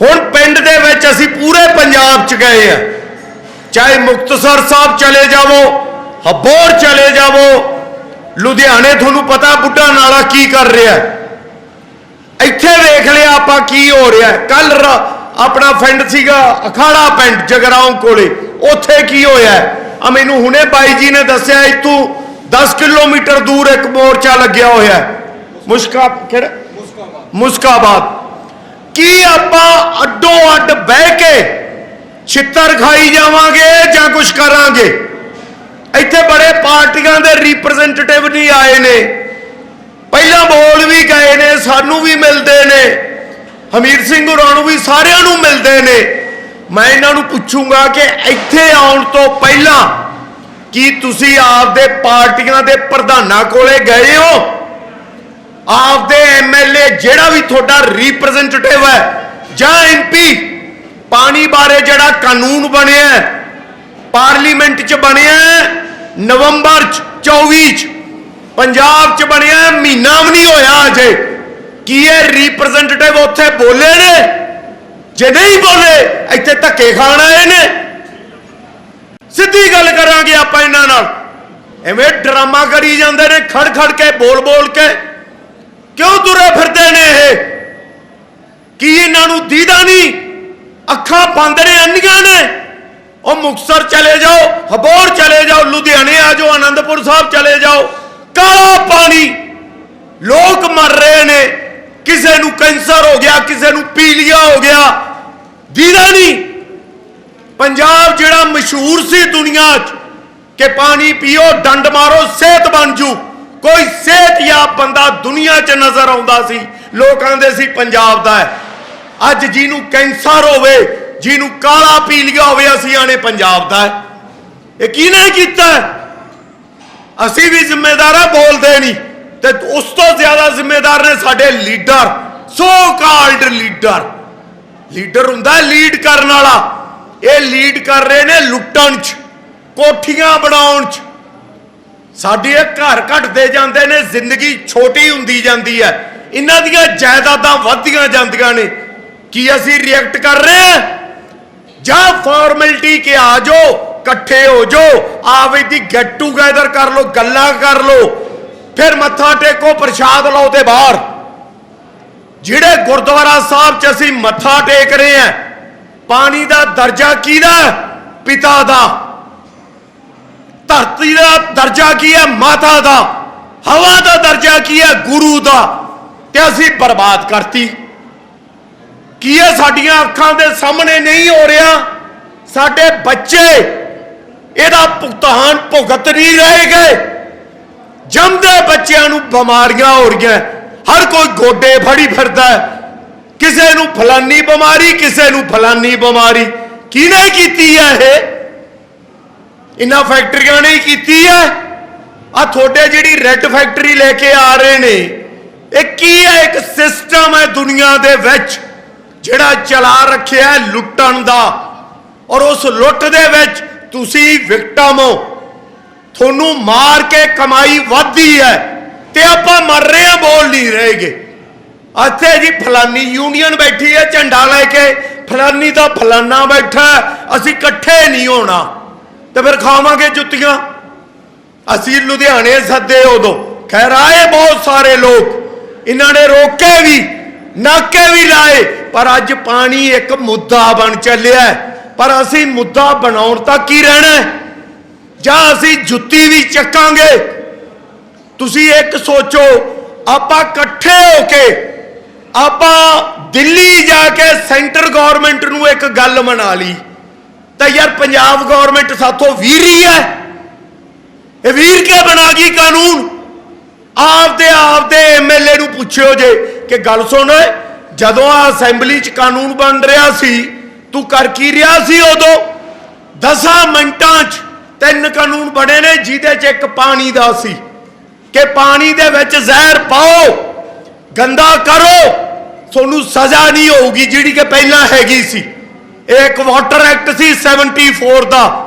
ਹੁਣ ਪਿੰਡ ਦੇ ਵਿੱਚ ਅਸੀਂ ਪੂਰੇ ਪੰਜਾਬ ਚ ਗਏ ਆ। ਚਾਹੇ ਮੁਕਤਸਰ ਸਾਹਿਬ ਚਲੇ ਜਾਵੋ, ਹਬੋਰ ਚਲੇ ਜਾਵੋ, ਲੁਧਿਆਣੇ ਤੁਹਾਨੂੰ ਪਤਾ ਬੁੱਢਾ ਨਾਲਾ ਕੀ ਕਰ ਰਿਹਾ ਇੱਥੇ ਵੇਖ ਲਿਆ ਆਪਾਂ ਕੀ ਹੋ ਰਿਹਾ ਕੱਲ ਆਪਣਾ ਪਿੰਡ ਸੀਗਾ ਅਖਾੜਾ ਪਿੰਡ, ਜਗਰਾਉਂ ਕੋਲੇ। ਉੱਥੇ ਕੀ ਹੋਇਆ ਆ ਮੈਨੂੰ ਹੁਣੇ ਬਾਈ ਜੀ ਨੇ ਦੱਸਿਆ, ਇੱਥੋਂ 10 ਕਿਲੋਮੀਟਰ ਦੂਰ ਇੱਕ ਮੋਰਚਾ ਲੱਗਿਆ ਹੋਇਆ ਮੁਸ਼ਕਾ ਕਿਹੜਾ? ਮੁਸਕਾਬਾਦ। ਕੀ ਆਪਾਂ ਅੱਡੋ ਅੱਡ ਬਹਿ ਕੇ ਛਿੱਤਰ ਖਾਈ ਜਾਵਾਂਗੇ ਜਾਂ ਕੁਝ ਕਰਾਂਗੇ? ਇੱਥੇ ਬੜੇ ਪਾਰਟੀਆਂ ਦੇ ਰਿਪਰੈਜ਼ੈਂਟੇਟਿਵ ਨਹੀਂ ਆਏ ਨੇ। ਪਹਿਲਾਂ ਬੋਲ ਵੀ ਗਏ ਨੇ, ਸਾਨੂੰ ਵੀ ਮਿਲਦੇ ਨੇ। ਹਮੀਰ ਸਿੰਘ ਹੋਰਾਂ ਨੂੰ ਵੀ ਸਾਰਿਆਂ ਨੂੰ ਮਿਲਦੇ ਨੇ। ਮੈਂ ਇਹਨਾਂ ਨੂੰ ਪੁੱਛੂੰਗਾ ਕਿ ਇੱਥੇ ਆਉਣ ਤੋਂ ਪਹਿਲਾਂ ਕੀ ਤੁਸੀਂ ਆਪਦੇ ਪਾਰਟੀਆਂ ਦੇ ਪ੍ਰਧਾਨਾਂ ਕੋਲੇ ਗਏ ਹੋ? ਆਪਦੇ ਐਮਐਲਏ ਜਿਹੜਾ ਵੀ ਤੁਹਾਡਾ ਰਿਪਰੈਜ਼ੈਂਟੇਟਿਵ ਹੈ, ਜਾਂ ਐਮਪੀ ਪਾਣੀ ਬਾਰੇ ਜਿਹੜਾ ਕਾਨੂੰਨ ਬਣਿਆ ਪਾਰਲੀਮੈਂਟ 'ਚ ਬਣਿਆ ਨਵੰਬਰ 'ਚ 24 'ਚ, ਪੰਜਾਬ 'ਚ ਬਣਿਆ ਮਹੀਨਾ ਵੀ ਨਹੀਂ ਹੋਇਆ ਅਜੇ ਕੀ ਇਹ ਰਿਪਰੈਜ਼ੈਂਟੇਟਿਵ ਉੱਥੇ ਬੋਲੇ ਨੇ? ਜੇ ਨਹੀਂ ਬੋਲੇ, ਇੱਥੇ ਧੱਕੇ ਖਾਣ ਆਏ ਨੇ। ਸਿੱਧੀ ਗੱਲ ਕਰਾਂਗੇ ਆਪਾਂ ਇਹਨਾਂ ਨਾਲ। ਐਵੇਂ ਡਰਾਮਾ ਕਰੀ ਜਾਂਦੇ ਨੇ ਖੜ ਖੜ ਕੇ ਬੋਲ ਬੋਲ ਕੇ। ਕਿਉਂ ਤੁਰੇ ਫਿਰਦੇ ਨੇ ਇਹ? ਕੀ ਇਹਨਾਂ ਨੂੰ ਦੀਦਾ ਨਹੀਂ? ਅੱਖਾਂ ਬੰਦ ਨੇ ਅੰਨੀਆਂ ਨੇ। ਉਹ ਮੁਕਸਰ ਚਲੇ ਜਾਓ, ਹਬੋਰ ਚਲੇ ਜਾਓ, ਲੁਧਿਆਣੇ ਆ ਜਾਓ, ਆਨੰਦਪੁਰ ਸਾਹਿਬ ਚਲੇ ਜਾਓ। ਕਾਲਾ ਪਾਣੀ। ਲੋਕ ਮਰ ਰਹੇ ਨੇ। ਕਿਸੇ ਨੂੰ ਕੈਂਸਰ ਹੋ ਗਿਆ, ਕਿਸੇ ਨੂੰ ਪੀਲੀਆ ਹੋ ਗਿਆ। ਦੀਦਾ ਨਹੀਂ। ਪੰਜਾਬ ਜਿਹੜਾ ਮਸ਼ਹੂਰ ਸੀ ਦੁਨੀਆ 'ਚ, ਕਿ ਪਾਣੀ ਪੀਓ, ਡੰਡ ਮਾਰੋ, ਸਿਹਤ ਬਣ ਜੂ। ਕੋਈ ਸਿਹਤਯਾਬ ਬੰਦਾ ਦੁਨੀਆ 'ਚ ਨਜ਼ਰ ਆਉਂਦਾ ਸੀ। ਲੋਕਾਂ ਦੇ ਸੀ, ਪੰਜਾਬ ਦਾ ਅੱਜ ਜਿਹਨੂੰ ਕੈਂਸਰ ਹੋਵੇ, ਜਿਹਨੂੰ ਕਾਲਾ ਪੀ ਲਿਆ ਹੋਵੇ, ਅਸੀਂ ਆਣੇ ਪੰਜਾਬ ਦਾ ਹੈ। ਇਹ ਕਿਹਨੇ ਕੀਤਾ ਅਸੀਂ ਵੀ ਜ਼ਿੰਮੇਦਾਰ ਆ ਬੋਲਦੇ ਨਹੀਂ। ਤੇ ਉਸ ਤੋਂ ਜ਼ਿਆਦਾ ਜ਼ਿੰਮੇਦਾਰ ਨੇ ਸਾਡੇ leader so called leader. Leader ਹੁੰਦਾ ਲੀਡ ਕਰਨ ਵਾਲਾ। ਇਹ ਲੀਡ ਕਰ ਰਹੇ ਨੇ ਲੁੱਟਣ ਚ, ਕੋਠੀਆਂ ਬਣਾਉਣ ਚ। ਸਾਡੇ ਇਹ ਘਰ ਘਟਦੇ ਜਾਂਦੇ ਨੇ, ਜ਼ਿੰਦਗੀ ਛੋਟੀ ਹੁੰਦੀ ਜਾਂਦੀ ਹੈ। ਇਹਨਾਂ ਦੀਆਂ ਜਾਇਦਾਦਾਂ ਵੱਧਦੀਆਂ ਜਾਂਦੀਆਂ ਨੇ। ਕੀ ਅਸੀਂ ਰਿਐਕਟ ਕਰ ਰਹੇ ਹਾਂ? ਜਾਂ ਫਾਰਮੈਲਿਟੀ ਕਿ ਆ ਜਾਓ, ਇਕੱਠੇ ਹੋ ਜਾਓ ਆਵੇ ਦੀ ਗੈਟ ਟੂਗੇਦਰ ਕਰ ਲਓ, ਗੱਲਾਂ ਕਰ ਲਓ, ਫਿਰ ਮੱਥਾ ਟੇਕੋ, ਪ੍ਰਸ਼ਾਦ ਲਓ ਤੇ ਬਾਹਰ। ਜਿਹੜੇ ਗੁਰਦੁਆਰਾ ਸਾਹਿਬ 'ਚ ਅਸੀਂ ਮੱਥਾ ਟੇਕ ਰਹੇ ਹਾਂ, ਪਾਣੀ ਦਾ ਦਰਜਾ ਕਿਹਦਾ? ਪਿਤਾ ਦਾ। ਧਰਤੀ ਦਾ ਦਰਜਾ ਕੀ ਹੈ? ਮਾਤਾ ਦਾ। ਹਵਾ ਦਾ ਦਰਜਾ ਕੀ ਹੈ? ਗੁਰੂ ਦਾ। ਤੇ ਅਸੀਂ ਬਰਬਾਦ ਕਰਤੀ। ਕੀ ਇਹ ਸਾਡੀਆਂ ਅੱਖਾਂ ਦੇ ਸਾਹਮਣੇ ਨਹੀਂ ਹੋ ਰਿਹਾ? ਸਾਡੇ ਬੱਚੇ, ਇਹਦਾ ਭੁਗਤਾਨ ਭੁਗਤ ਨਹੀਂ ਰਹੇ ਗਏ। ਜੰਮਦੇ ਬੱਚਿਆਂ ਨੂੰ ਬਿਮਾਰੀਆਂ ਹੋ ਰਹੀਆਂ। ਹਰ ਕੋਈ ਗੋਡੇ ਫੜੀ ਫਿਰਦਾ ਕਿਸੇ ਨੂੰ ਫਲਾਨੀ ਬਿਮਾਰੀ, ਕਿਸੇ ਨੂੰ ਫਲਾਨੀ ਬਿਮਾਰੀ। ਕਿਹਨੇ ਕੀਤੀ ਹੈ ਇਹ? ਇਹਨਾਂ ਫੈਕਟਰੀਆਂ ਨੇ ਕੀਤੀ ਹੈ ਆ ਤੁਹਾਡੇ ਜਿਹੜੀ ਰੈੱਡ ਫੈਕਟਰੀ ਲੈ ਕੇ ਆ ਰਹੇ ਨੇ, ਇਹ ਕੀ ਹੈ ਇੱਕ ਸਿਸਟਮ ਹੈ ਦੁਨੀਆ ਦੇ ਵਿੱਚ ਜਿਹੜਾ ਚਲਾ ਰੱਖਿਆ ਲੁੱਟਣ ਦਾ। ਔਰ ਉਸ ਲੁੱਟ ਦੇ ਵਿੱਚ ਤੁਸੀਂ ਵਿਕਟਮ ਹੋ। ਤੁਹਾਨੂੰ ਮਾਰ ਕੇ ਕਮਾਈ ਵੱਧਦੀ ਹੈ ਤੇ ਆਪਾਂ ਮਰ ਰਹੇ ਹਾਂ, ਬੋਲ ਨਹੀਂ ਰਹੇਗੇ। ਇੱਥੇ ਜੀ ਫਲਾਨੀ ਯੂਨੀਅਨ ਬੈਠੀ ਹੈ, ਝੰਡਾ ਲੈ ਕੇ ਫਲਾਨੀ ਦਾ ਫਲਾਨਾ ਬੈਠਾ ਅਸੀਂ ਇਕੱਠੇ ਨਹੀਂ ਹੋਣਾ। ਤੇ ਫਿਰ ਖਾਵਾਂਗੇ ਜੁੱਤੀਆਂ। ਅਸੀਂ ਲੁਧਿਆਣੇ ਸੱਦੇ ਉਦੋਂ। ਖੈਰ, ਆਏ ਬਹੁਤ ਸਾਰੇ ਲੋਕ। ਇਹਨਾਂ ਨੇ ਰੋਕੇ ਵੀ, ਨਾਕੇ ਵੀ ਲਾਏ। ਪਰ ਅੱਜ ਪਾਣੀ ਇੱਕ ਮੁੱਦਾ ਬਣ ਚੱਲਿਆ ਪਰ ਅਸੀਂ ਮੁੱਦਾ ਬਣਾਉਣ ਤੱਕ ਹੀ ਰਹਿਣਾ ਜਾਂ ਅਸੀਂ ਜੁੱਤੀ ਵੀ ਚੱਕਾਂਗੇ? ਤੁਸੀਂ ਇੱਕ ਸੋਚੋ, ਆਪਾਂ ਇਕੱਠੇ ਹੋ ਕੇ, ਆਪਾਂ ਦਿੱਲੀ ਜਾ ਕੇ ਸੈਂਟਰ ਗਵਰਨਮੈਂਟ ਨੂੰ ਇੱਕ ਗੱਲ ਮਨਾ ਲਈ। ਤਾਂ ਯਾਰ ਪੰਜਾਬ ਗਵਰਨਮੈਂਟ ਸਾਥੋਂ ਵੀਰ ਹੀ ਹੈ। ਇਹ ਵੀਰ ਕੇ ਬਣਾ ਗਈ ਕਾਨੂੰਨ? ਆਪਦੇ ਆਪਦੇ ਐਮਐਲਏ ਨੂੰ ਪੁੱਛਿਓ ਜੇ ਕਿ ਗੱਲ ਸੁਣ, ਜਦੋਂ ਆ ਅਸੈਂਬਲੀ 'ਚ ਕਾਨੂੰਨ ਬਣ ਰਿਹਾ ਸੀ, ਤੂੰ ਕਰ ਕੀ ਰਿਹਾ ਸੀ ਉਦੋਂ? 10 ਮਿੰਟਾਂ 'ਚ ਤਿੰਨ ਕਾਨੂੰਨ ਬਣੇ ਨੇ, ਜਿਹਦੇ 'ਚ ਇੱਕ ਪਾਣੀ ਦਾ ਸੀ। ਕਿ ਪਾਣੀ ਦੇ ਵਿੱਚ ਜ਼ਹਿਰ ਪਾਓ, ਗੰਦਾ ਕਰੋ, ਤੁਹਾਨੂੰ ਸਜ਼ਾ ਨਹੀਂ ਹੋਊਗੀ ਜਿਹੜੀ ਕਿ ਪਹਿਲਾਂ ਹੈਗੀ ਸੀ। ਇਹ ਇੱਕ ਵਾਟਰ ਐਕਟ ਸੀ 74 ਦਾ।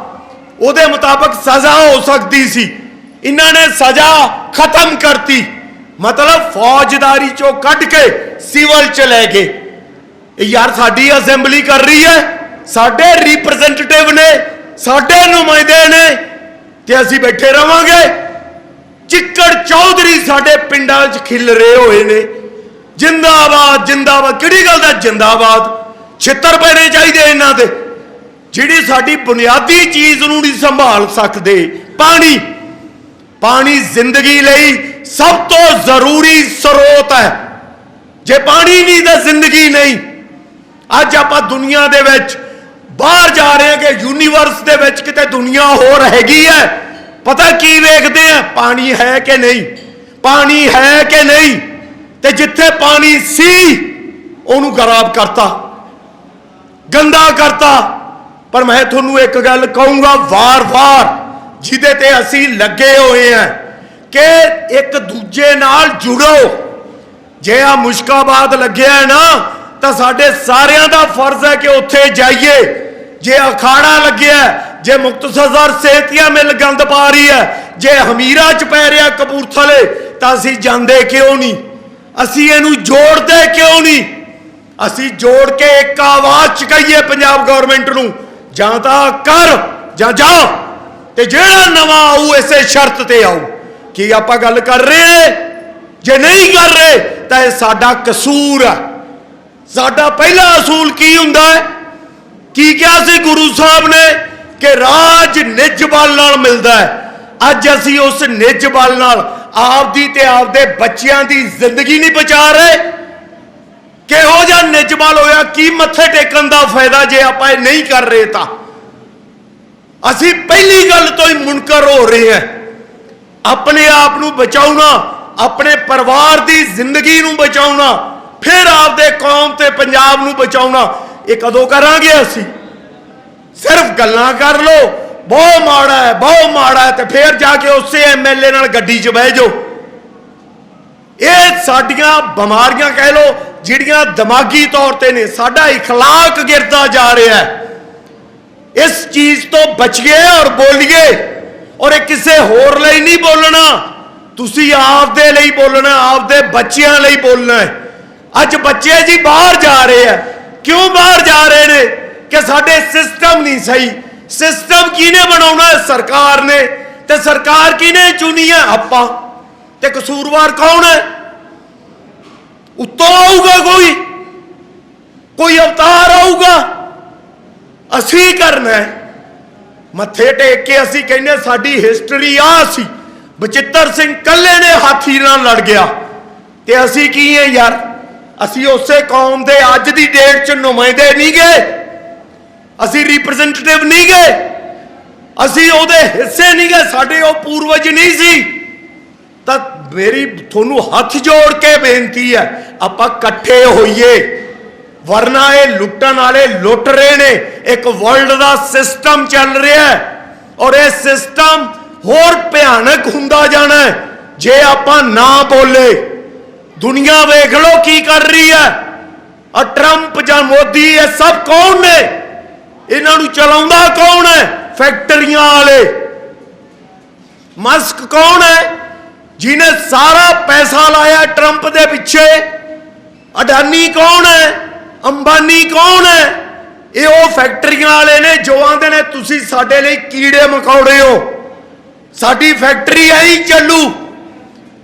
ਉਹਦੇ ਮੁਤਾਬਕ ਸਜ਼ਾ ਹੋ ਸਕਦੀ ਸੀ। ਇਹਨਾਂ ਨੇ ਸਜ਼ਾ ਖਤਮ ਕਰਤੀ। ਮਤਲਬ ਫੌਜਦਾਰੀ ਚੋਂ ਕੱਢ ਕੇ ਸਿਵਲ ਚ ਲੈ ਗਏ। ਇਹ ਯਾਰ ਸਾਡੀ ਅਸੈਂਬਲੀ ਕਰ ਰਹੀ ਹੈ। ਸਾਡੇ ਰਿਪਰੈਜ਼ੈਂਟੇਟਿਵ ਨੇ, ਸਾਡੇ ਨੁਮਾਇੰਦੇ ਨੇ ਤੇ ਅਸੀਂ ਬੈਠੇ ਰਵਾਂਗੇ। ਚਿੱਕੜ ਚੌਧਰੀ ਸਾਡੇ ਪਿੰਡਾਂ 'ਚ ਖਿਲ ਰਹੇ ਹੋਏ ਨੇ। ਜਿੰਦਾਬਾਦ ਜਿੰਦਾਬਾਦ। ਕਿਹੜੀ ਗੱਲ ਦਾ ਜਿੰਦਾਬਾਦ? ਛਿੱਤਰ ਪੈਣੇ ਚਾਹੀਦੇ ਇਹਨਾਂ ਤੇ ਜਿਹੜੀ ਸਾਡੀ ਬੁਨਿਆਦੀ ਚੀਜ਼ ਨੂੰ ਨਹੀਂ ਸੰਭਾਲ ਸਕਦੇ, ਪਾਣੀ। ਪਾਣੀ ਜ਼ਿੰਦਗੀ ਲਈ ਸਭ ਤੋਂ ਜ਼ਰੂਰੀ ਸਰੋਤ ਹੈ। ਜੇ ਪਾਣੀ ਨਹੀਂ ਤਾਂ ਜ਼ਿੰਦਗੀ ਨਹੀਂ। ਅੱਜ ਆਪਾਂ ਦੁਨੀਆ ਦੇ ਵਿੱਚ ਬਾਹਰ ਜਾ ਰਹੇ ਹਾਂ ਕਿ ਯੂਨੀਵਰਸ ਦੇ ਵਿੱਚ ਕਿਤੇ ਦੁਨੀਆ ਹੋਰ ਹੈਗੀ ਹੈ। ਪਤਾ ਕੀ ਵੇਖਦੇ ਆ ਪਾਣੀ ਹੈ ਕਿ ਨਹੀਂ? ਪਾਣੀ ਹੈ ਕਿ ਨਹੀਂ? ਤੇ ਜਿੱਥੇ ਪਾਣੀ ਸੀ, ਉਹਨੂੰ ਖਰਾਬ ਕਰਤਾ। ਗੰਦਾ ਕਰਤਾ। ਪਰ ਮੈਂ ਤੁਹਾਨੂੰ ਇੱਕ ਗੱਲ ਕਹੂੰਗਾ ਵਾਰ-ਵਾਰ ਜਿਹਦੇ ਤੇ ਅਸੀਂ ਲੱਗੇ ਹੋਏ ਆ ਕਿ ਇੱਕ ਦੂਜੇ ਨਾਲ ਜੁੜੋ। ਜੇ ਆ ਮੁਸ਼ਕਾਬਾਦ ਲੱਗਿਆ ਹੈ ਨਾ, ਤਾਂ ਸਾਡੇ ਸਾਰਿਆਂ ਦਾ ਫਰਜ਼ ਹੈ ਕਿ ਉੱਥੇ ਜਾਈਏ। ਜੇ ਅਖਾੜਾ ਲੱਗਿਆ, ਜੇ ਮੁਕਤਸਰ ਸੇਤੀਆ ਮਿਲ ਗੰਦ ਪਾ ਰਹੀ ਹੈ, ਜੇ ਹਮੀਰਾ ਚ ਪੈ ਰਿਹਾ ਕਪੂਰਥਲੇ, ਤਾਂ ਅਸੀਂ ਜਾਂਦੇ ਕਿਉਂ ਨਹੀਂ? ਅਸੀਂ ਇਹਨੂੰ ਜੋੜਦੇ ਕਿਉਂ ਨਹੀਂ? ਅਸੀਂ ਜੋੜ ਕੇ ਇੱਕ ਆਵਾਜ਼ ਚ ਪੰਜਾਬ ਗਵਰਨਮੈਂਟ ਨੂੰ। ਜਾਂ ਤਾਂ ਕਰ, ਜਾਂ ਜਾ ਤੇ ਜਿਹੜਾ ਨਵਾਂ ਆਊ, ਇਸੇ ਸ਼ਰਤ ਤੇ ਆਊ। ਕੀ ਆਪਾਂ ਗੱਲ ਕਰ ਰਹੇ? ਹਾਂ ਜੇ ਨਹੀਂ ਕਰ ਰਹੇ, ਤਾਂ ਇਹ ਸਾਡਾ ਕਸੂਰ ਹੈ ਸਾਡਾ ਪਹਿਲਾ ਅਸੂਲ ਕੀ ਹੁੰਦਾ ਹੈ? ਕੀ ਕਿਹਾ ਸੀ ਗੁਰੂ ਸਾਹਿਬ ਨੇ ਕਿ ਰਾਜ ਨਿੱਜ ਬਲ ਨਾਲ ਮਿਲਦਾ ਹੈ? ਅੱਜ ਅਸੀਂ ਉਸ ਨਿੱਜ ਬਲ ਨਾਲ ਆਪਦੀ ਤੇ ਆਪਦੇ ਬੱਚਿਆਂ ਦੀ ਜ਼ਿੰਦਗੀ ਨਹੀਂ ਬਚਾ ਰਹੇ। ਕਿਹੋ ਜਿਹਾ ਨਿਜ ਹੋਇਆ? ਕੀ ਮੱਥੇ ਟੇਕਣ ਦਾ ਫਾਇਦਾ ਜੇ ਆਪਾਂ ਇਹ ਨਹੀਂ ਕਰ ਰਹੇ ਤਾਂ? ਅਸੀਂ ਪਹਿਲੀ ਗੱਲ ਤੋਂ ਹੀ ਮੁਨਕਰ ਹੋ ਰਹੇ ਹਾਂ। ਆਪਣੇ ਆਪ ਨੂੰ ਬਚਾਉਣਾ, ਆਪਣੇ ਪਰਿਵਾਰ ਦੀ ਜ਼ਿੰਦਗੀ ਨੂੰ ਬਚਾਉਣਾ, ਫਿਰ ਆਪਦੇ ਕੌਮ ਤੇ ਪੰਜਾਬ ਨੂੰ ਬਚਾਉਣਾ, ਇਹ ਕਦੋਂ ਕਰਾਂਗੇ ਅਸੀਂ? ਸਿਰਫ ਗੱਲਾਂ ਕਰ ਲੋ ਬਹੁਤ ਮਾੜਾ ਹੈ, ਬਹੁਤ ਮਾੜਾ ਹੈ ਤੇ ਫਿਰ ਜਾ ਕੇ ਉਸੇ ਐਮਐਲਏ ਨਾਲ ਗੱਡੀ 'ਚ ਬਹਿ ਜਾਓ। ਇਹ ਸਾਡੀਆਂ ਬਿਮਾਰੀਆਂ ਕਹਿ ਲੋ ਜਿਹੜੀਆਂ ਦਿਮਾਗੀ ਤੌਰ ਤੇ ਨੇ ਸਾਡਾ اخلاق ਗਿਰਦਾ ਜਾ ਰਿਹਾ ਹੈ ਇਸ ਚੀਜ਼ ਤੋਂ ਬਚੀਏ ਔਰ ਬੋਲੀਏ ਔਰ ਇਹ ਕਿਸੇ ਹੋਰ ਲਈ ਨਹੀਂ ਬੋਲਣਾ ਤੁਸੀਂ ਆਪਦੇ ਲਈ ਬੋਲਣਾ ਆਪਦੇ ਬੱਚਿਆਂ ਲਈ ਬੋਲਣਾ ਹੈ ਅੱਜ ਬੱਚੇ ਜੀ ਬਾਹਰ ਜਾ ਰਹੇ ਆ ਕਿਉਂ ਬਾਹਰ ਜਾ ਰਹੇ ਨੇ ਕਿ ਸਾਡੇ ਸਿਸਟਮ ਨਹੀਂ ਸਹੀ ਸਿਸਟਮ ਕਿਹਨੇ ਬਣਾਉਣਾ ਹੈ ਸਰਕਾਰ ਨੇ ਤੇ ਸਰਕਾਰ ਕਿਹਨੇ ਚੁਣੀ ਹੈ ਆਪਾਂ ਤੇ ਕਸੂਰਵਾਰ ਕੌਣ ਹੈ ਉੱਤੋਂ ਆਊਗਾ ਕੋਈ? ਕੋਈ ਅਵਤਾਰ ਆਊਗਾ? ਅਸੀਂ ਕਰਨਾ ਮੱਥੇ ਟੇਕ ਕੇ ਅਸੀਂ ਕਹਿੰਦੇ ਸਾਡੀ ਹਿਸਟਰੀ ਆ ਸੀ। ਬਚਿੱਤਰ ਸਿੰਘ ਕੱਲੇ ਨੇ ਹਾਥੀ ਨਾਲ ਲੜ ਗਿਆ। ਤੇ ਅਸੀਂ ਕੀ ਹੈ ਯਾਰ? ਅਸੀਂ ਉਸੇ ਕੌਮ ਦੇ ਅੱਜ ਦੀ ਡੇਟ 'ਚ ਨੁਮਾਇੰਦੇ ਨਹੀਂ ਗਏ। ਅਸੀਂ ਰਿਪਰੈਜ਼ੈਂਟੇਟਿਵ ਨਹੀਂ ਗਏ। ਅਸੀਂ ਉਹਦੇ ਹਿੱਸੇ ਨਹੀਂ ਗਏ। ਸਾਡੇ ਉਹ ਪੂਰਵਜ ਨਹੀਂ ਸੀ। ਤਾਂ ਮੇਰੀ ਤੁਹਾਨੂੰ ਹੱਥ ਜੋੜ ਕੇ ਬੇਨਤੀ ਹੈ, ਆਪਾਂ ਇਕੱਠੇ ਹੋਈਏ। ਵਰਨਾ ਇਹ ਲੁੱਟਣ ਵਾਲੇ ਲੁੱਟ ਰਹੇ ਨੇ। ਇੱਕ ਵਰਲਡ ਦਾ ਸਿਸਟਮ ਚੱਲ ਰਿਹਾ ਹੈ ਔਰ ਇਹ ਸਿਸਟਮ ਹੋਰ ਭਿਆਨਕ ਹੁੰਦਾ ਜਾਣਾ ਹੈ। ਜੇ ਆਪਾਂ ਨਾ ਬੋਲੇ, ਦੁਨੀਆ ਵੇਖ ਲੋ ਕੀ ਕਰ ਰਹੀ ਹੈ। ਆ ਟਰੰਪ ਜਾਂ ਮੋਦੀ, ਇਹ ਸਭ ਕੌਣ ਨੇ? ਇਹਨਾਂ ਨੂੰ ਚਲਾਉਂਦਾ ਕੌਣ ਹੈ? ਫੈਕਟਰੀਆਂ ਵਾਲੇ। ਮਸਕ ਕੌਣ ਹੈ? ਜਿਹਨੇ ਸਾਰਾ ਪੈਸਾ ਲਾਇਆ ਟਰੰਪ ਦੇ ਪਿੱਛੇ, ਅਡਾਨੀ ਕੌਣ ਹੈ? ਅੰਬਾਨੀ ਕੌਣ ਹੈ? ਇਹ ਉਹ ਫੈਕਟਰੀਆਂ ਵਾਲੇ ਨੇ ਜੋ ਆਂਦੇ ਨੇ, ਤੁਸੀਂ ਸਾਡੇ ਲਈ ਕੀੜੇ ਮਕੌੜੇ ਹੋ। ਸਾਡੀ ਫੈਕਟਰੀ ਐਂ ਚੱਲੂ।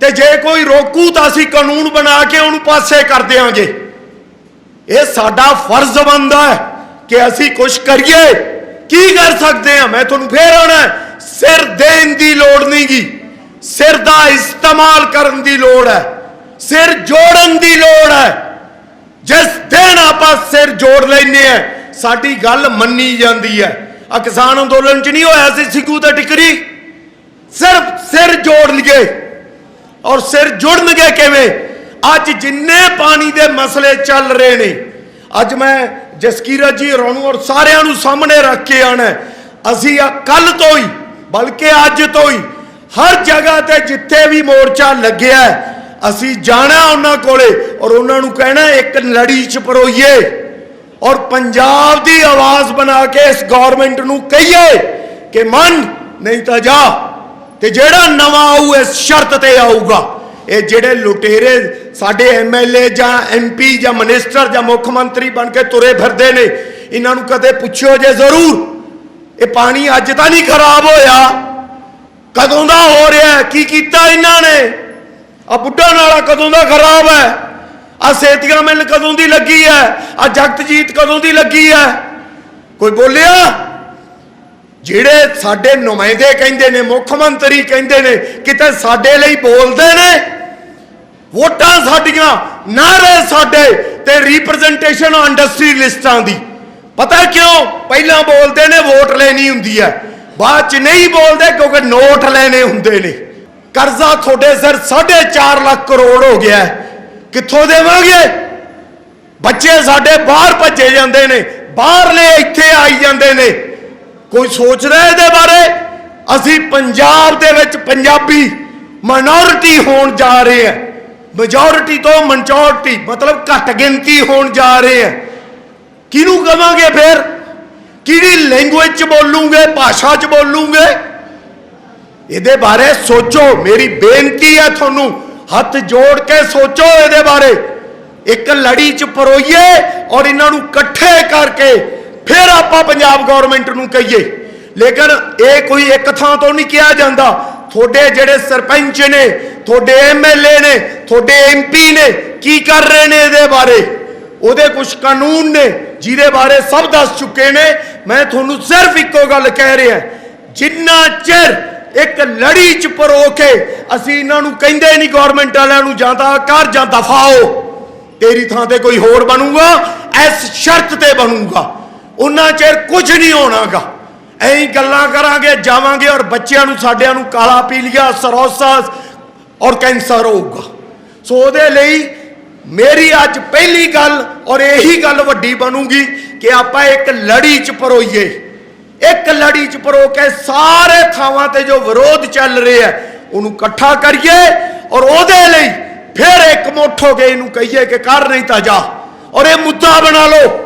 ਤੇ ਜੇ ਕੋਈ ਰੋਕੂ ਤਾਂ ਅਸੀਂ ਕਾਨੂੰਨ ਬਣਾ ਕੇ ਉਹਨੂੰ ਪਾਸੇ ਕਰ ਦਿਆਂਗੇ। ਇਹ ਸਾਡਾ ਫਰਜ਼ ਬਣਦਾ ਹੈ ਕਿ ਅਸੀਂ ਕੁਝ ਕਰੀਏ। ਕੀ ਕਰ ਸਕਦੇ ਹਾਂ? ਮੈਂ ਤੁਹਾਨੂੰ ਫੇਰ ਆਉਣਾ ਸਿਰ ਦੇਣ ਦੀ ਲੋੜ ਨਹੀਂਗੀ। ਸਿਰ ਦਾ ਇਸਤੇਮਾਲ ਕਰਨ ਦੀ ਲੋੜ ਹੈ, ਸਿਰ ਜੋੜਨ ਦੀ ਲੋੜ ਹੈ। ਜਿਸ ਦਿਨ ਆਪਾਂ ਸਿਰ ਜੋੜ ਲੈਨੇ ਆ ਸਾਡੀ ਗੱਲ ਮੰਨੀ ਜਾਂਦੀ ਹੈ। ਆ ਕਿਸਾਨ ਅੰਦੋਲਨ ਚ ਨਹੀਂ ਹੋਇਆ ਸੀ ਸਿੱਖੂ ਤੇ ਟਿਕਰੀ? ਸਿਰਫ ਸਿਰ ਜੋੜ ਲਈਏ। ਔਰ ਸਿਰ ਜੁੜਨਗੇ ਕਿਵੇਂ? ਅੱਜ ਜਿੰਨੇ ਪਾਣੀ ਦੇ ਮਸਲੇ ਚੱਲ ਰਹੇ ਨੇ, ਅੱਜ ਮੈਂ ਜਸਕੀਰਤ ਜੀ, ਰੋਣੂ ਔਰ ਸਾਰਿਆਂ ਨੂੰ ਸਾਹਮਣੇ ਰੱਖ ਕੇ ਆਣਾ ਅਸੀਂ ਕੱਲ ਤੋਂ ਹੀ, ਬਲਕਿ ਅੱਜ ਤੋਂ ਹੀ ਹਰ ਜਗ੍ਹਾ ਤੇ ਜਿੱਥੇ ਵੀ ਮੋਰਚਾ ਲੱਗਿਆ ਅਸੀਂ ਜਾਣਾ ਉਹਨਾਂ ਕੋਲੇ ਔਰ ਉਹਨਾਂ ਨੂੰ ਕਹਿਣਾ ਇੱਕ ਲੜੀ ਚ ਪਰੋਈਏ ਔਰ ਪੰਜਾਬ ਦੀ ਆਵਾਜ਼ ਬਣਾ ਕੇ ਇਸ ਗਵਰਨਮੈਂਟ ਨੂੰ ਕਹੀਏ ਕਿ ਮੰਨ, ਨਹੀਂ ਤਾਂ ਜਾ। ਤੇ ਜਿਹੜਾ ਨਵਾਂ ਆਊ, ਇਸ ਸ਼ਰਤ ਤੇ ਆਊਗਾ। ਇਹ ਜਿਹੜੇ ਲੁਟੇਰੇ ਸਾਡੇ ਐਮਐਲਏ ਜਾਂ ਐਮਪੀ ਜਾਂ ਮਿਨਿਸਟਰ ਜਾਂ ਮੁੱਖ ਮੰਤਰੀ ਬਣ ਕੇ ਤੁਰੇ ਫਿਰਦੇ ਨੇ, ਇਹਨਾਂ ਨੂੰ ਕਦੇ ਪੁੱਛਿਓ ਜੇ ਜ਼ਰੂਰ, ਇਹ ਪਾਣੀ ਅੱਜ ਤਾਂ ਨਹੀਂ ਖਰਾਬ ਹੋਇਆ। ਕਦੋਂ ਦਾ ਹੋ ਰਿਹਾ ਕੀ ਕੀਤਾ ਇਹਨਾਂ ਨੇ? ਆ ਬੁੱਢਾ ਨਾਲਾ ਕਦੋਂ ਦਾ ਖਰਾਬ ਹੈ? ਆ ਸੇਤੀਆਂ ਮਿਲ ਕਦੋਂ ਦੀ ਲੱਗੀ ਹੈ? ਆ ਜਗਤਜੀਤ ਕਦੋਂ ਦੀ ਲੱਗੀ ਹੈ? ਕੋਈ ਬੋਲਿਆ? ਜਿਹੜੇ ਸਾਡੇ ਨੁਮਾਇੰਦੇ ਕਹਿੰਦੇ ਨੇ, ਮੁੱਖ ਮੰਤਰੀ ਕਹਿੰਦੇ ਨੇ, ਕਿਤੇ ਸਾਡੇ ਲਈ ਬੋਲਦੇ ਨੇ? ਵੋਟਾਂ ਸਾਡੀਆਂ ਨਾਰੇ ਸਾਡੇ ਤੇ ਰਿਪਰੈਜ਼ੈਂਟੇਸ਼ਨ ਇੰਡਸਟਰੀ ਲਿਸਟਾਂ ਦੀ। ਪਤਾ ਕਿਉਂ? ਪਹਿਲਾਂ ਬੋਲਦੇ ਨੇ ਵੋਟ ਲੈਣੀ ਹੁੰਦੀ ਹੈ। ਬਾਅਦ ਚ ਨਹੀਂ ਬੋਲਦੇ ਕਿਉਂਕਿ ਨੋਟ ਲੈਣੇ ਹੁੰਦੇ ਨੇ। ਕਰਜ਼ਾ ਤੁਹਾਡੇ ਸਿਰ 4.5 ਲੱਖ ਕਰੋੜ ਹੋ ਗਿਆ ਕਿੱਥੋਂ ਦੇਵਾਂਗੇ? ਬੱਚੇ ਸਾਡੇ ਬਾਹਰ ਭੱਜੇ ਜਾਂਦੇ ਨੇ, ਬਾਹਰਲੇ ਇੱਥੇ ਆਈ ਜਾਂਦੇ ਨੇ। ਕੋਈ ਸੋਚਦਾ ਇਹਦੇ ਬਾਰੇ? ਅਸੀਂ ਪੰਜਾਬ ਦੇ ਵਿੱਚ ਪੰਜਾਬੀ ਮਾਈਨੋਰਿਟੀ ਹੋਣ ਜਾ ਰਹੇ ਹਾਂ। ਮੈਜੋਰਿਟੀ ਤੋਂ ਮਨਚੋਰਿਟੀ ਮਤਲਬ ਘੱਟ ਗਿਣਤੀ ਹੋਣ ਜਾ ਰਹੇ ਹਾਂ। ਕਿਹਨੂੰ ਕਵਾਂਗੇ ਫਿਰ? ਕਿਹੜੀ ਲੈਂਗੁਏਜ ਚ ਬੋਲੂਗੇ, ਭਾਸ਼ਾ ਚ ਬੋਲੂਗੇ? ਇਹਦੇ ਬਾਰੇ ਸੋਚੋ, ਮੇਰੀ ਬੇਨਤੀ ਹੈ ਤੁਹਾਨੂੰ, ਹੱਥ ਜੋੜ ਕੇ ਸੋਚੋ ਇਹਦੇ ਬਾਰੇ। ਇੱਕ ਲੜੀ ਚ ਪਰੋਈਏ ਔਰ ਇਹਨਾਂ ਨੂੰ ਇਕੱਠੇ ਕਰਕੇ ਫਿਰ ਆਪਾਂ ਪੰਜਾਬ ਗਵਰਨਮੈਂਟ ਨੂੰ ਕਹੀਏ। ਲੇਕਿਨ ਇਹ ਕੋਈ ਇੱਕ ਥਾਂ ਤੋਂ ਨਹੀਂ ਕਿਹਾ ਜਾਂਦਾ। ਤੁਹਾਡੇ ਜਿਹੜੇ ਸਰਪੰਚ ਨੇ, ਤੁਹਾਡੇ ਐਮਐਲਏ ਨੇ, ਤੁਹਾਡੇ ਐਮਪੀ ਨੇ, ਕੀ ਕਰ ਰਹੇ ਨੇ ਇਹਦੇ ਬਾਰੇ? ਉਹਦੇ ਕੁਝ ਕਾਨੂੰਨ ਨੇ। ਜਿਹਦੇ ਬਾਰੇ ਸਭ ਦੱਸ ਚੁੱਕੇ ਨੇ, ਮੈਂ ਤੁਹਾਨੂੰ ਸਿਰਫ ਇੱਕੋ ਗੱਲ ਕਹਿ ਰਿਹਾ ਜਿੰਨਾ ਚਿਰ ਇੱਕ ਲੜੀ ਚ ਪਰੋ ਕੇ ਅਸੀਂ ਇਹਨਾਂ ਨੂੰ ਕਹਿੰਦੇ ਨਹੀਂ ਗਵਰਨਮੈਂਟ ਵਾਲਿਆਂ ਨੂੰ ਜਾਂ ਤਾਂ ਕਰ ਜਾਂ ਦਫਾਓ ਤੇਰੀ ਥਾਂ ਤੇ ਕੋਈ ਹੋਰ ਬਣੂਗਾ, ਇਸ ਸ਼ਰਤ ਤੇ ਬਣੂਗਾ। ਉਹਨਾਂ ਚਿਰ ਕੁਝ ਨਹੀਂ ਹੋਣਾਗਾ। ਐਂ ਹੀ ਗੱਲਾਂ ਕਰਾਂਗੇ, ਜਾਵਾਂਗੇ ਔਰ ਬੱਚਿਆਂ ਨੂੰ, ਸਾਡਿਆਂ ਨੂੰ ਕਾਲਾ ਪੀਲੀਆ ਸਰੋਸਸ ਔਰ ਕੈਂਸਰ ਹੋਊਗਾ। ਸੋ ਉਹਦੇ ਲਈ ਮੇਰੀ ਅੱਜ ਪਹਿਲੀ ਗੱਲ ਔਰ ਇਹੀ ਗੱਲ ਵੱਡੀ ਬਣੂਗੀ ਕਿ ਆਪਾਂ ਇੱਕ ਲੜੀ ਚ ਪਰੋਈਏ। ਇੱਕ ਲੜੀ ਚ ਪਰੋ ਕੇ ਸਾਰੇ ਥਾਵਾਂ ਤੇ ਜੋ ਵਿਰੋਧ ਚੱਲ ਰਿਹਾ ਉਹਨੂੰ ਇਕੱਠਾ ਕਰੀਏ ਔਰ ਉਹਦੇ ਲਈ ਫਿਰ ਇੱਕ ਮੁੱਠ ਹੋ ਕੇ ਇਹਨੂੰ ਕਹੀਏ ਕਿ ਕਰ ਨਹੀਂ ਤਾਂ ਜਾ। ਔਰ ਇਹ ਮੁੱਦਾ ਬਣਾ ਲਓ।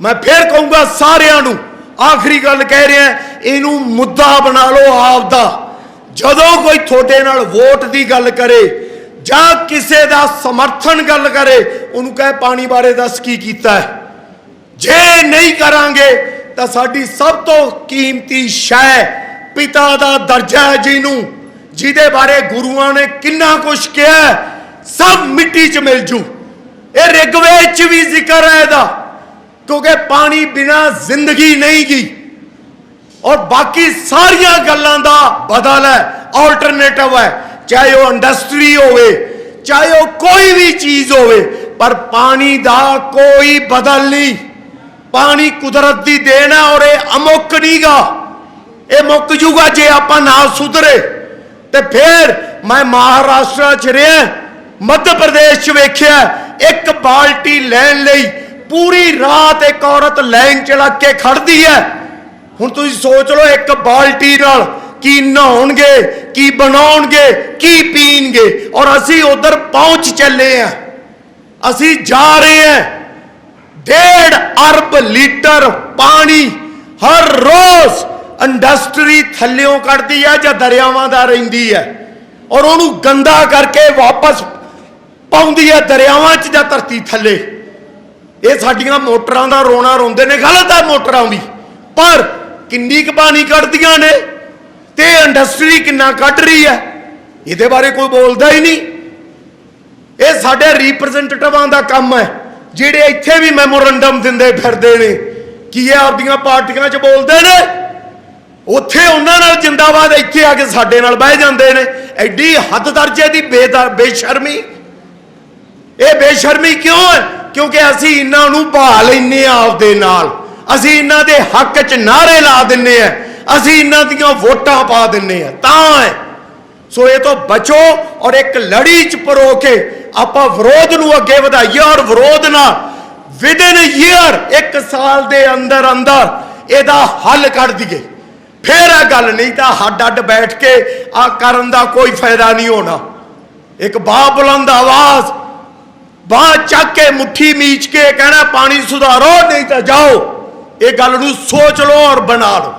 ਮੈਂ ਫਿਰ ਕਹੂੰਗਾ ਸਾਰਿਆਂ ਨੂੰ, ਆਖਰੀ ਗੱਲ ਕਹਿ ਰਿਹਾ, ਇਹਨੂੰ ਮੁੱਦਾ ਬਣਾ ਲਓ ਆਪ ਦਾ ਜਦੋਂ ਕੋਈ ਤੁਹਾਡੇ ਨਾਲ ਵੋਟ ਦੀ ਗੱਲ ਕਰੇ ਜਾਂ ਕਿਸੇ ਦਾ ਸਮਰਥਨ ਗੱਲ ਕਰੇ, ਉਹਨੂੰ ਕਹੇ ਪਾਣੀ ਬਾਰੇ ਦੱਸ ਕੀ ਕੀਤਾ ਹੈ। ਜੇ ਨਹੀਂ ਕਰਾਂਗੇ, ਤਾਂ ਸਾਡੀ ਸਭ ਤੋਂ ਕੀਮਤੀ ਸ਼ੈ ਪਿਤਾ ਦਾ ਦਰਜਾ ਹੈ ਜਿਹਨੂੰ ਜਿਹਦੇ ਬਾਰੇ ਗੁਰੂਆਂ ਨੇ ਕਿੰਨਾ ਕੁਝ ਕਿਹਾ ਸਭ ਮਿੱਟੀ 'ਚ ਮਿਲ ਜੂ। ਇਹ ਰਿਗਵੇਦ 'ਚ ਵੀ ਜ਼ਿਕਰ ਹੈ ਇਹਦਾ, ਕਿਉਂਕਿ ਪਾਣੀ ਬਿਨਾ ਜ਼ਿੰਦਗੀ ਨਹੀਂ ਗੀ। ਔਰ ਬਾਕੀ ਸਾਰੀਆਂ ਗੱਲਾਂ ਦਾ ਬਦਲ ਹੈ ਆਲਟਰਨੇਟਿਵ ਹੈ। ਚਾਹੇ ਉਹ ਇੰਡਸਟਰੀ ਹੋਵੇ, ਚਾਹੇ ਉਹ ਕੋਈ ਵੀ ਚੀਜ਼ ਹੋਵੇ, ਪਰ ਪਾਣੀ ਦਾ ਕੋਈ ਬਦਲ ਨਹੀਂ। ਪਾਣੀ ਕੁਦਰਤ ਦੀ ਦੇਣ ਹੈ ਔਰ ਇਹ ਅਮੁੱਕ ਨਹੀਂਗਾ ਇਹ ਮੁੱਕ ਜੂਗਾ ਜੇ ਆਪਾਂ ਨਾ ਸੁਧਰੇ। ਤੇ ਫਿਰ ਮੈਂ ਮਹਾਰਾਸ਼ਟਰ ਚ ਰਿਹਾ, ਮੱਧ ਪ੍ਰਦੇਸ਼ ਚ ਵੇਖਿਆ, ਇੱਕ ਬਾਲਟੀ ਲੈਣ ਲਈ ਪੂਰੀ ਰਾਤ ਇੱਕ ਔਰਤ ਲਾਈਨ ਚ ਲੱਗ ਕੇ ਖੜਦੀ ਹੈ। ਹੁਣ ਤੁਸੀਂ ਸੋਚ ਲਓ ਇੱਕ ਬਾਲਟੀ ਨਾਲ ਕੀ ਨਹਾਉਣਗੇ, ਕੀ ਬਣਾਉਣਗੇ, ਕੀ ਪੀਣਗੇ? ਔਰ ਅਸੀਂ ਉਧਰ ਪਹੁੰਚ ਚੱਲੇ ਆ। ਅਸੀਂ ਜਾ ਰਹੇ ਹਾਂ ਡੇਢ ਅਰਬ ਲੀਟਰ ਪਾਣੀ ਹਰ ਰੋਜ਼ ਇੰਡਸਟਰੀ ਥੱਲਿਓਂ ਕੱਢਦੀ ਹੈ ਜਾਂ ਦਰਿਆਵਾਂ ਦਾ ਰਹਿੰਦੀ ਹੈ ਔਰ ਉਹਨੂੰ ਗੰਦਾ ਕਰਕੇ ਵਾਪਸ ਪਾਉਂਦੀ ਹੈ ਦਰਿਆਵਾਂ 'ਚ ਜਾਂ ਧਰਤੀ ਥੱਲੇ। ਇਹ ਸਾਡੀਆਂ ਮੋਟਰਾਂ ਦਾ ਰੋਣਾ ਰੋਂਦੇ ਨੇ, ਗਲਤ ਹੈ ਮੋਟਰਾਂ ਵੀ। ਪਰ ਕਿੰਨੀ ਕੁ ਪਾਣੀ ਕੱਢਦੀਆਂ ਨੇ? ਤੇ ਇੰਡਸਟਰੀ ਕਿੰਨਾ ਕੱਢ ਰਹੀ ਹੈ? ਇਹਦੇ ਬਾਰੇ ਕੋਈ ਬੋਲਦਾ ਹੀ ਨਹੀਂ। ਇਹ ਸਾਡੇ ਰਿਪਰੈਜ਼ੈਂਟੇਟਿਵਾਂ ਦਾ ਕੰਮ ਹੈ। ਜਿਹੜੇ ਇੱਥੇ ਵੀ ਮੈਮੋਰੰਡਮ ਦਿੰਦੇ ਫਿਰਦੇ ਨੇ, ਕੀ ਇਹ ਆਪਦੀਆਂ ਪਾਰਟੀਆਂ 'ਚ ਬੋਲਦੇ ਨੇ? ਉੱਥੇ ਉਹਨਾਂ ਨਾਲ ਜਿੰਦਾਬਾਦ ਇੱਥੇ ਆ ਕੇ ਸਾਡੇ ਨਾਲ ਬਹਿ ਜਾਂਦੇ ਨੇ। ਐਡੀ ਹੱਦ ਦਰਜੇ ਦੀ ਬੇਦਾ, ਬੇਸ਼ਰਮੀ। ਇਹ ਬੇਸ਼ਰਮੀ ਕਿਉਂ ਹੈ? ਕਿਉਂਕਿ ਅਸੀਂ ਇਹਨਾਂ ਨੂੰ ਭਾ ਲੈਨੇ ਆ ਆਪਦੇ ਨਾਲ। ਅਸੀਂ ਇਹਨਾਂ ਦੇ ਹੱਕ 'ਚ ਨਾਰੇ ਲਾ ਦਿੰਨੇ ਆ ਅਸੀਂ ਇਹਨਾਂ ਦੀਆਂ ਵੋਟਾਂ ਪਾ ਦਿੰਨੇ ਆ ਤਾਂ ਹੈ। ਸੋ ਇਹ ਤੋਂ ਬਚੋ ਔਰ ਇੱਕ ਲੜੀ 'ਚ ਪਰੋ ਕੇ ਆਪਾਂ ਵਿਰੋਧ ਨੂੰ ਅੱਗੇ ਵਧਾਈਏ ਔਰ ਵਿਰੋਧ ਨਾਲ ਵਿਦਨ ਈਅਰ ਇੱਕ ਸਾਲ ਦੇ ਅੰਦਰ ਅੰਦਰ ਇਹਦਾ ਹੱਲ ਕੱਢ ਦਈਏ। ਫੇਰ ਇਹ ਗੱਲ, ਨਹੀਂ ਤਾਂ ਹੱਡ ਅੱਡ ਬੈਠ ਕੇ ਆ ਕਰਨ ਦਾ ਕੋਈ ਫਾਇਦਾ ਨਹੀਂ ਹੋਣਾ। ਇੱਕ ਬਾਹ ਬੁਲੰਦ ਆਵਾਜ਼, ਬਾਹ ਚੱਕ ਕੇ ਮੁੱਠੀ ਮੀਚ ਕੇ ਕਹਿਣਾ, ਪਾਣੀ ਸੁਧਾਰੋ, ਨਹੀਂ ਤਾਂ ਜਾਓ। ਇਹ ਗੱਲ ਨੂੰ ਸੋਚ ਲਓ ਔਰ ਬਣਾ ਲਓ।